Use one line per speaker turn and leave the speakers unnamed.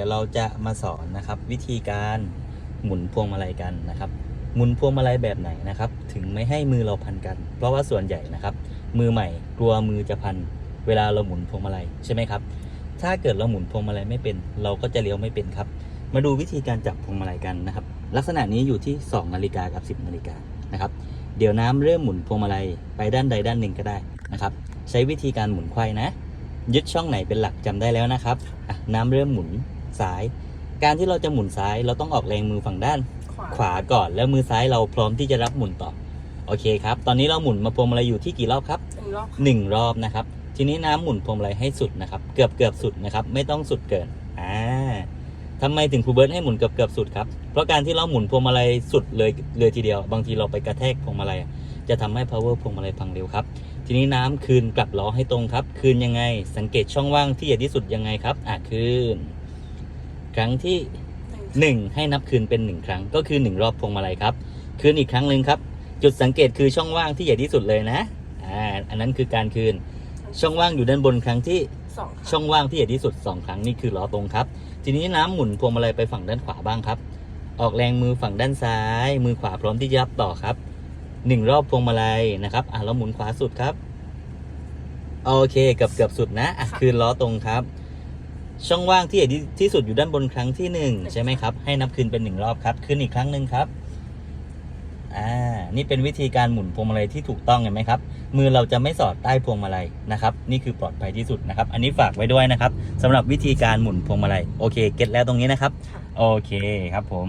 ดี๋ยวเราจะมาสอนนะครับ วิธีการหมุนพวงมาลัยกันนะครับ หมุนพวงมาลัยแบบไหนนะครับ ถึงไม่ให้มือเราพันกัน เพราะว่าส่วนใหญ่นะครับ มือใหม่กลัวมือจะพัน เวลาเราหมุนพวงมาลัยใช่ไหมครับ ถ้าเกิดเราหมุนพวงมาลัยไม่เป็น เราก็จะเลี้ยวไม่เป็นครับ มาดูวิธีการจับพวงมาลัยกันนะครับ ลักษณะนี้อยู่ที่ 2 นาฬิกากับ 10 นาฬิกานะครับ เดี๋ยวน้ำเริ่มหมุนพวงมาลัยไปด้านใดด้านหนึ่งก็ได้นะครับ ใช้วิธีการหมุนไขว้นะยึดช่องไหนเป็นหลักจำได้แล้วนะครับ น้ำเริ่มหมุน ซ้าย การที่เราจะหมุนซ้าย เราต้องออกแรงมือฝั่งด้านขวาก่อนแล้วมือซ้ายเราพร้อมที่จะรับหมุนต่อ โอเคครับ ตอนนี้เราหมุนมาพวงมาลัยอยู่ที่กี่รอบครับ
หนึ่งรอบ
หนึ่งรอบนะครับ ทีนี้น้ำหมุนพวงมาลัยให้สุดนะครับ เกือบเกือบสุดนะครับ ไม่ต้องสุดเกิน อ่าทำไมถึงครูเบิร์ตให้หมุนเกือบเกือบสุดครับ เพราะการที่เราหมุนพวงมาลัยสุดเลยเลยทีเดียว บางทีเราไปกระแทกพวงมาลัยอะจะทำให้ power พวงมาลัยพังเร็วครับ ทีนี้น้ำคืนกลับล้อให้ตรงครับ คืนยังไง สังเกตช่องว่างที่ใหญ่ที่สุดยังไงครับ อะคืน ครั้งที่หนึ่งให้นับคืนเป็นหนึ่งครั้ง ก็คือหนึ่งรอบพวงมาลัยครับ คืนอีกครั้งหนึ่งครับ จุดสังเกตคือช่องว่างที่ใหญ่ที่สุดเลยนะอ่าอันนั้นคือการคืน ช่องว่างอยู่ด้านบนครั้งที่
สองครั้ง
ช่องว่างที่ใหญ่ที่สุดสองครั้งนี่คือล้อตรงครับ ทีนี้น้ำหมุนพวงมาลัยไปฝั่งด้านขวาบ้างครับ ออกแรงมือฝั่งด้านซ้าย มือขวาพร้อมที่จะรับต่อครับหนึ่งรอบพวงมาลัยนะครับอะเราหมุนขวาสุดครับ โอเคเกือบเกือบสุดนะอะคืนล้อตรงครับ ช่องว่างที่ใหญ่ที่ที่สุดอยู่ด้านบนครั้งที่หนึ่งใช่ไหมครับ ให้นับคืนเป็นหนึ่งรอบครับคืนอีกครั้งหนึ่งครับ อ่า นี่เป็นวิธีการหมุนพวงมาลัยที่ถูกต้องเห็นไหมครับ มือเราจะไม่สอดใต้พวงมาลัยนะครับ นี่คือปลอดภัยที่สุดนะครับ อันนี้ฝากไว้ด้วยนะครับสำหรับวิธีการหมุนพวงมาลัย โอเค เก็ตแล้วตรงนี้นะครับ
ค่ะ
โอเคครับผม